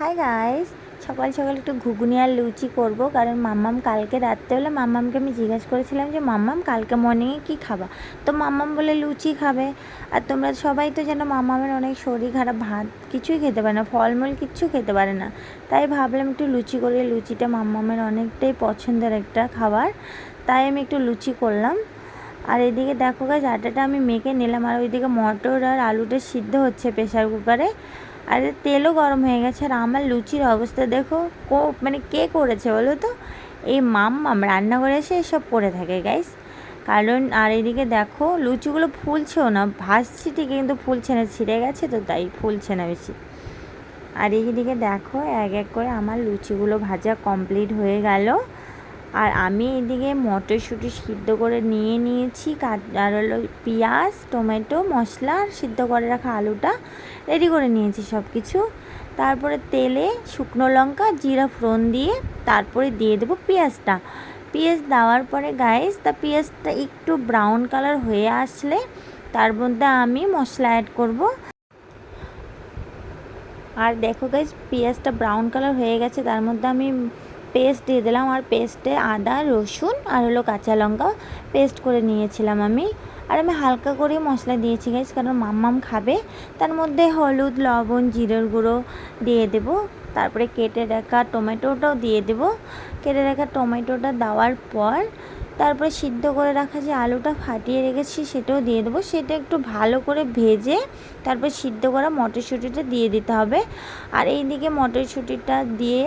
Hi guys সকাল সকাল একটু ঘুগনি আর লুচি করব, কারণ মাম্মাম কালকে রাত্রেবেলা মাম্মামকে আমি জিজ্ঞেস করেছিলাম যে, মাম্মাম, কালকে মর্নিংয়ে কী খাবা? তো মাম্মাম বলে, লুচি খাবে। আর তোমরা সবাই তো যেন মাম্মামের অনেক শরীর খারাপ, ভাত কিছুই খেতে পারে না, ফলমূল কিচ্ছু খেতে পারে না। তাই ভাবলাম একটু লুচি করে, লুচিটা মাম্মামের অনেকটাই পছন্দের একটা খাবার, তাই আমি একটু লুচি করলাম। আর এদিকে দেখো গাছ আটাটা আমি মেখে নিলাম, আর ওইদিকে মটর আর আলুটা সিদ্ধ হচ্ছে প্রেশার কুকারে আর তেলও গরম হয়ে গেছে আর আমার লুচির অবস্থা দেখো, কো মানে কে করেছে বলো তো? এই মাম্মাম রান্না করে এসে এসব করে থাকে গাইস কারণ, আর এদিকে দেখো, লুচিগুলো ফুলছেও না ভাসছি ঠিকই কিন্তু ফুলছে না, ছিঁড়ে গেছে তো তাই ফুলছে না বেশি। আর এইদিকে দেখো, এক এক করে আমার লুচিগুলো ভাজা কমপ্লিট হয়ে গেল। আর আমি এদিকে মটরশুঁটি সিদ্ধ করে নিয়ে নিয়েছি আর হলো পেঁয়াজ, টমেটো, মশলা, আর সিদ্ধ করে রাখা আলুটা রেডি করে নিয়েছি সব কিছু তারপরে তেলে শুকনো লঙ্কা, জিরা ফোড়ন দিয়ে তারপরে দিয়ে দেবো পেঁয়াজটা। পেঁয়াজ দেওয়ার পরে গাইস তা পেঁয়াজটা একটু ব্রাউন কালার হয়ে আসলে তার মধ্যে আমি মশলা অ্যাড করব। আর দেখো গাইস পেঁয়াজটা ব্রাউন কালার হয়ে গেছে, তার মধ্যে আমি পেস্ট দিয়ে দিলাম। আর পেস্টে আদা, রসুন আর হলো কাঁচা লঙ্কা পেস্ট করে নিয়েছিলাম আমি। আর আমি হালকা করে মশলা দিয়েছি গাইজ কারণ মাম্মাম খাবে। তার মধ্যে হলুদ, লবণ, জিরের গুঁড়ো দিয়ে দেবো। তারপরে কেটে রাখা টমেটোটাও দিয়ে দেব। কেটে রাখা টমেটোটা দেওয়ার পর তারপরে সিদ্ধ করে রাখা যে আলুটা ফাটিয়ে রেখেছি সেটাও দিয়ে দেবো। সেটা একটু ভালো করে ভেজে তারপর সিদ্ধ করা মটরশুঁটিটা দিয়ে দিতে হবে। আর এইদিকে মটরশুঁটিটা দিয়ে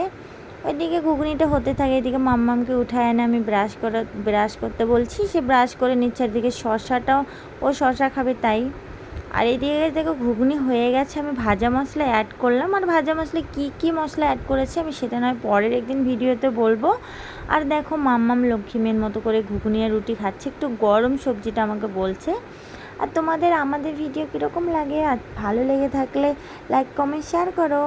ওইদিকে ঘুগনিটা হতে থাকে, এদিকে মাম্মামকে উঠায় এনে আমি ব্রাশ করে ব্রাশ করতে বলছি, সে ব্রাশ করে নিচ্ছে, এদিকে শশাটাও, ও শশা খাবে তাই। আর এদিকে দেখো ঘুগনি হয়ে গেছে, আমি ভাজা মশলা অ্যাড করলাম। আর ভাজা মশলা কি কি মশলা অ্যাড করেছি আমি সেটা নয়, পরের একদিন ভিডিওতে বলব। আর দেখো মাম্মাম লক্ষ্মীমের মতো করে ঘুগনি আর রুটি খাচ্ছে, একটু গরম সবজিটা আমাকে বলছে। আর তোমাদের আমাদের ভিডিও কীরকম লাগে? আর ভালো লেগে থাকলে লাইক কমেন্ট শেয়ার করো।